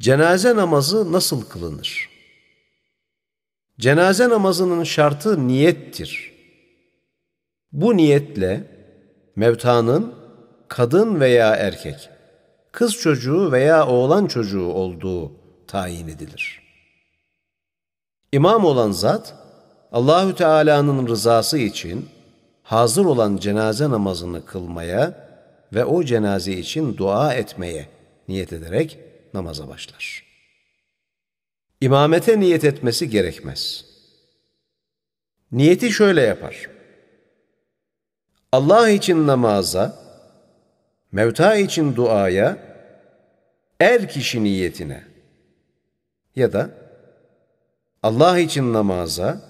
Cenaze namazı nasıl kılınır? Cenaze namazının şartı niyettir. Bu niyetle mevtanın kadın veya erkek, kız çocuğu veya oğlan çocuğu olduğu tayin edilir. İmam olan zat, Allahü Teala'nın rızası için hazır olan cenaze namazını kılmaya ve o cenaze için dua etmeye niyet ederek namaza başlar. İmamete niyet etmesi gerekmez. Niyeti şöyle yapar. Allah için namaza, mevta için duaya, er kişi niyetine ya da Allah için namaza,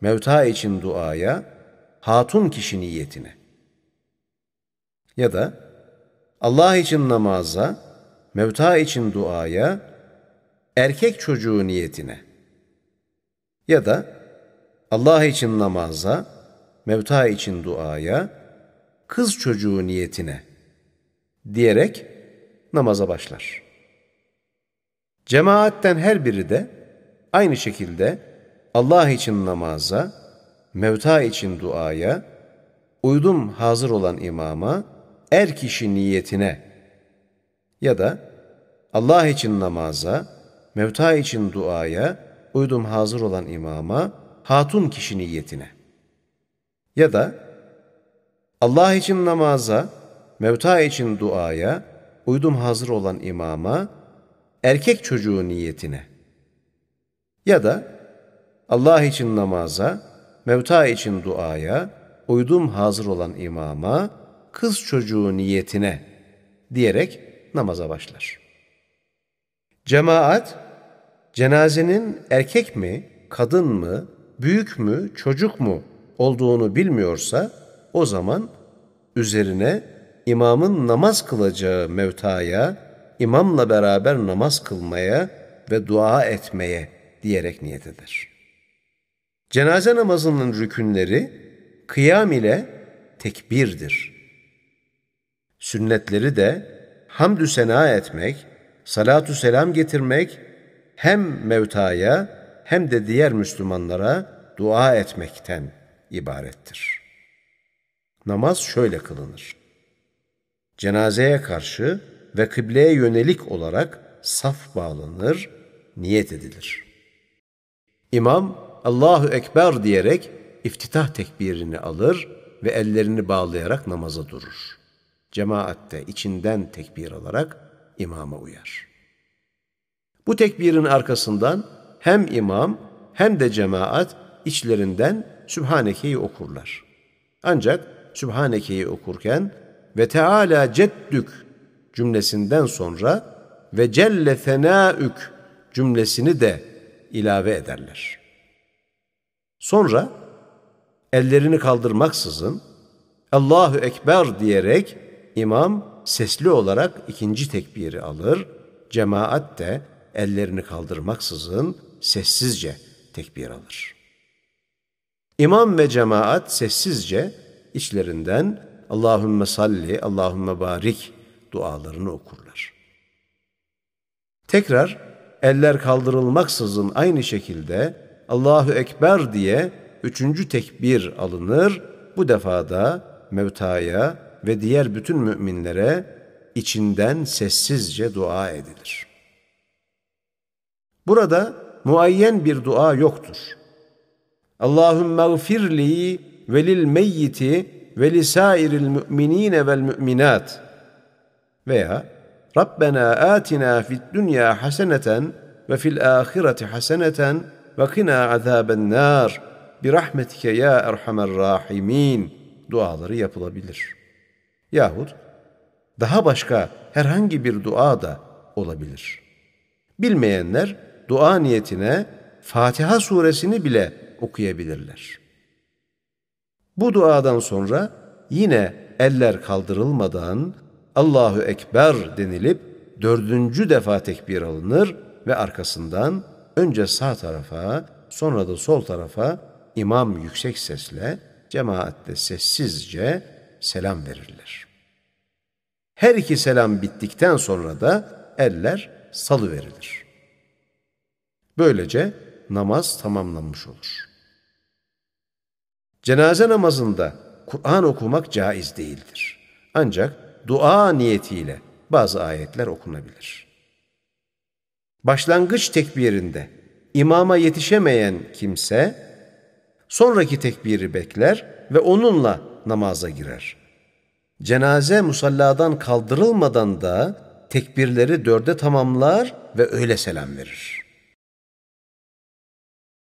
mevta için duaya, hatun kişi niyetine ya da Allah için namaza, mevta için duaya, erkek çocuğu niyetine ya da Allah için namaza, mevta için duaya, kız çocuğu niyetine diyerek namaza başlar. Cemaatten her biri de aynı şekilde Allah için namaza, mevta için duaya, uydum hazır olan imama, er kişi niyetine ya da Allah için namaza, mevta için duaya, uydum hazır olan imama, hatun kişi niyetine. Ya da Allah için namaza, mevta için duaya, uydum hazır olan imama, erkek çocuğu niyetine. Ya da Allah için namaza, mevta için duaya, uydum hazır olan imama, kız çocuğu niyetine diyerek namaza başlar. Cemaat, cenazenin erkek mi, kadın mı, büyük mü, çocuk mu olduğunu bilmiyorsa, o zaman üzerine imamın namaz kılacağı mevtaya, imamla beraber namaz kılmaya ve dua etmeye diyerek niyet eder. Cenaze namazının rükünleri kıyam ile tekbirdir. Sünnetleri de hamdü sena etmek, salatu selam getirmek, hem mevtaya hem de diğer Müslümanlara dua etmekten ibarettir. Namaz şöyle kılınır. Cenazeye karşı ve kıbleye yönelik olarak saf bağlanır, niyet edilir. İmam Allahu Ekber diyerek iftitah tekbirini alır ve ellerini bağlayarak namaza durur. Cemaatte içinden tekbir alarak imama uyar. Bu tekbirin arkasından hem imam hem de cemaat içlerinden Sübhaneke'yi okurlar. Ancak Sübhaneke'yi okurken ve Teala ceddük cümlesinden sonra ve Celle Fenâük cümlesini de ilave ederler. Sonra ellerini kaldırmaksızın Allahu Ekber diyerek imam sesli olarak ikinci tekbiri alır, cemaat de ellerini kaldırmaksızın sessizce tekbir alır. İmam ve cemaat sessizce içlerinden Allahümme salli, Allahümme barik dualarını okurlar. Tekrar eller kaldırılmaksızın aynı şekilde Allahu Ekber diye üçüncü tekbir alınır. Bu defada mevtaya ve diğer bütün müminlere içinden sessizce dua edilir. Burada muayyen bir dua yoktur. Allahümme gfirli ve lil meyyiti ve lisairil müminine vel müminat veya Rabbena atina fid dünya haseneten ve fil ahireti haseneten ve kina azaben nar bi rahmetike ya erhamer rahimin duaları yapılabilir. Yahut daha başka herhangi bir dua da olabilir. Bilmeyenler dua niyetine Fatiha suresini bile okuyabilirler. Bu duadan sonra yine eller kaldırılmadan Allahu Ekber denilip dördüncü defa tekbir alınır ve arkasından önce sağ tarafa sonra da sol tarafa imam yüksek sesle cemaatle sessizce selam verirler. Her iki selam bittikten sonra da eller salı verilir. Böylece namaz tamamlanmış olur. Cenaze namazında Kur'an okumak caiz değildir. Ancak dua niyetiyle bazı ayetler okunabilir. Başlangıç tekbirinde imama yetişemeyen kimse sonraki tekbiri bekler ve onunla namaza girer. Cenaze musalladan kaldırılmadan da tekbirleri dörde tamamlar ve öyle selam verir.